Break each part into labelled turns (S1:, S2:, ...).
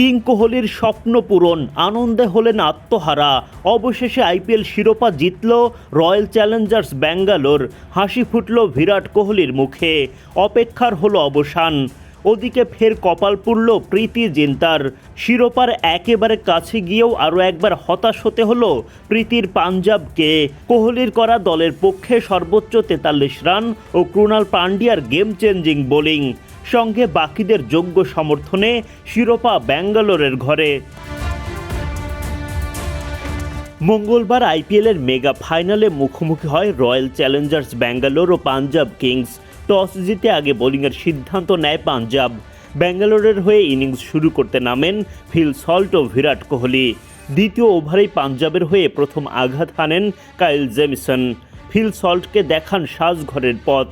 S1: King কোহলির স্বপ্ন পূরণ, আনন্দে হলেন আত্মহারা। অবশেষে আইপিএল শিরোপা জিতল রয়্যাল চ্যালেঞ্জার্স ব্যাঙ্গালোর, হাসি ফুটল বিরাট কোহলির মুখে। অপেক্ষার হলো অবসান। ওদিকে ফের কপাল পুড়ল প্রীতি জিন্তার। শিরোপার একেবারে কাছে গিয়েও আরও একবার হতাশ হতে হলো প্রীতির পাঞ্জাবকে। কোহলির করা দলের পক্ষে সর্বোচ্চ তেতাল্লিশ রান ও ক্রুনাল পান্ডিয়ার গেম চেঞ্জিং বোলিং সঙ্গে বাকিদের যোগ্য সমর্থনে শিরোপা ব্যাঙ্গালোরের ঘরে। মঙ্গলবার আইপিএলের মেগা ফাইনালে মুখোমুখি হয় রয়্যাল চ্যালেঞ্জার্স ব্যাঙ্গালোর ও পাঞ্জাব কিংস। টস জিতে আগে বোলিংয়ের সিদ্ধান্ত নেয় পাঞ্জাব। ব্যাঙ্গালোরের হয়ে ইনিংস শুরু করতে নামেন ফিল সল্ট ও বিরাট কোহলি। দ্বিতীয় ওভারেই পাঞ্জাবের হয়ে প্রথম আঘাত হানেন কাইল জেমিসন। ফিল সল্টকে দেখান সাজঘরের পথ।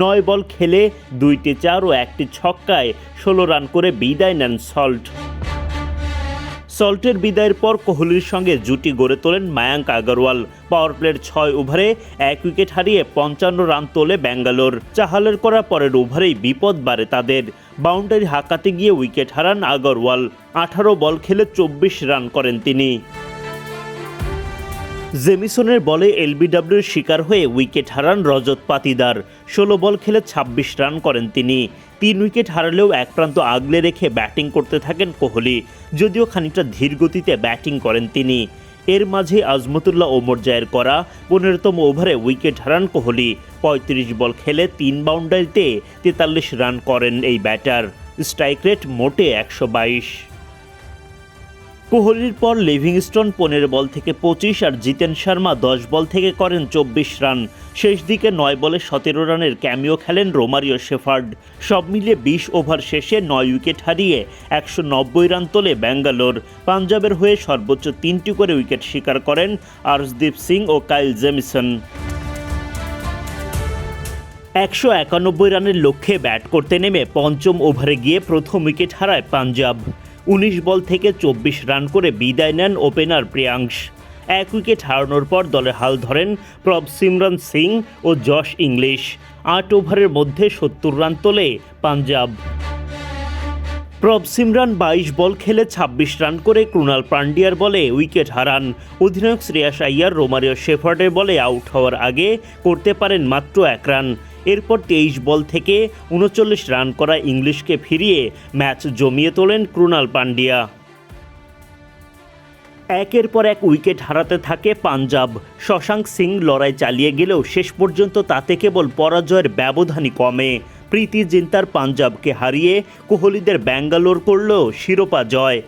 S1: নয় বল খেলে দুইটি চার ও একটি ছক্কায় ষোলো রান করে বিদায় নেন সল্ট। সল্টের বিদায়ের পর কোহলির সঙ্গে জুটি গড়ে তোলেন মায়াঙ্ক আগরওয়াল। পাওয়ার প্লের ছয় ওভারে এক উইকেট হারিয়ে পঞ্চান্ন রান তোলে ব্যাঙ্গালোর। চাহালের করা পরের ওভারেই বিপদ বাড়ে তাদের। বাউন্ডারি হাঁকাতে গিয়ে উইকেট হারান আগরওয়াল। আঠারো বল খেলে চব্বিশ রান করেন তিনি। জেমিসনের বলে এলবিডব্লিউর শিকার হয়ে উইকেট হারান রজত পাতিদার। ষোলো বল খেলে ২৬ রান করেন তিনি। তিন উইকেট হারালেও এক প্রান্ত আগলে রেখে ব্যাটিং করতে থাকেন কোহলি, যদিও খানিকটা ধীর গতিতে ব্যাটিং করেন তিনি। এর মাঝে আজমতুল্লাহ ওমর জায়ের করা পনেরোতম ওভারে উইকেট হারান কোহলি। পঁয়ত্রিশ বল খেলে তিন বাউন্ডারিতে তেতাল্লিশ রান করেন এই ব্যাটার। স্ট্রাইক রেট মোটে একশো বাইশ। কোহলির পর লিভিংস্টোন পনেরো বল থেকে পঁচিশ আর জিতেন শর্মা দশ বল থেকে করেন চব্বিশ রান। শেষ দিকে নয় বলে সতেরো রানের ক্যামিও খেলেন রোমারিও শেফার্ড। সব মিলিয়ে বিশ ওভার শেষে নয় উইকেট হারিয়ে একশো নব্বই রান তোলে ব্যাঙ্গালোর। পাঞ্জাবের হয়ে সর্বোচ্চ তিনটি করে উইকেট শিকার করেন আর্শদীপ সিং ও কাইল জেমিসন। একশো একানব্বই রানের লক্ষ্যে ব্যাট করতে নেমে পঞ্চম ওভারে গিয়ে প্রথম উইকেট হারায় পাঞ্জাব। উনিশ বল থেকে চব্বিশ রান করে বিদায় নেন ওপেনার প্রিয়াংশ। এক উইকেট হারানোর পর দলে হাল ধরেন প্রব সিমরন সিং ও জশ ইংলিশ। আট ওভারের মধ্যে সত্তর রান তোলে পাঞ্জাব। প্রব সিমরান বাইশ বল খেলে ২৬ রান করে ক্রুনাল পান্ডিয়ার বলে উইকেট হারান। অধিনায়ক শ্রেয়াস আইয়ার রোমারিও শেফার্ডের বলে আউট হওয়ার আগে করতে পারেন মাত্র এক রান। এরপর তেইশ বল থেকে উনচল্লিশ রান করা ইংলিশকে ফিরিয়ে ম্যাচ জমিয়ে তোলেন ক্রুনাল পান্ডিয়া। একের পর এক উইকেট হারাতে থাকে পাঞ্জাব। শশাঙ্ক সিং লড়াই চালিয়ে গেলেও শেষ পর্যন্ত তাতে কেবল পরাজয়ের ব্যবধানই কমে। প্রীতি জিন্তার পাঞ্জাবকে হারিয়ে কোহলিদের ব্যাঙ্গালোর করল শিরোপা জয়।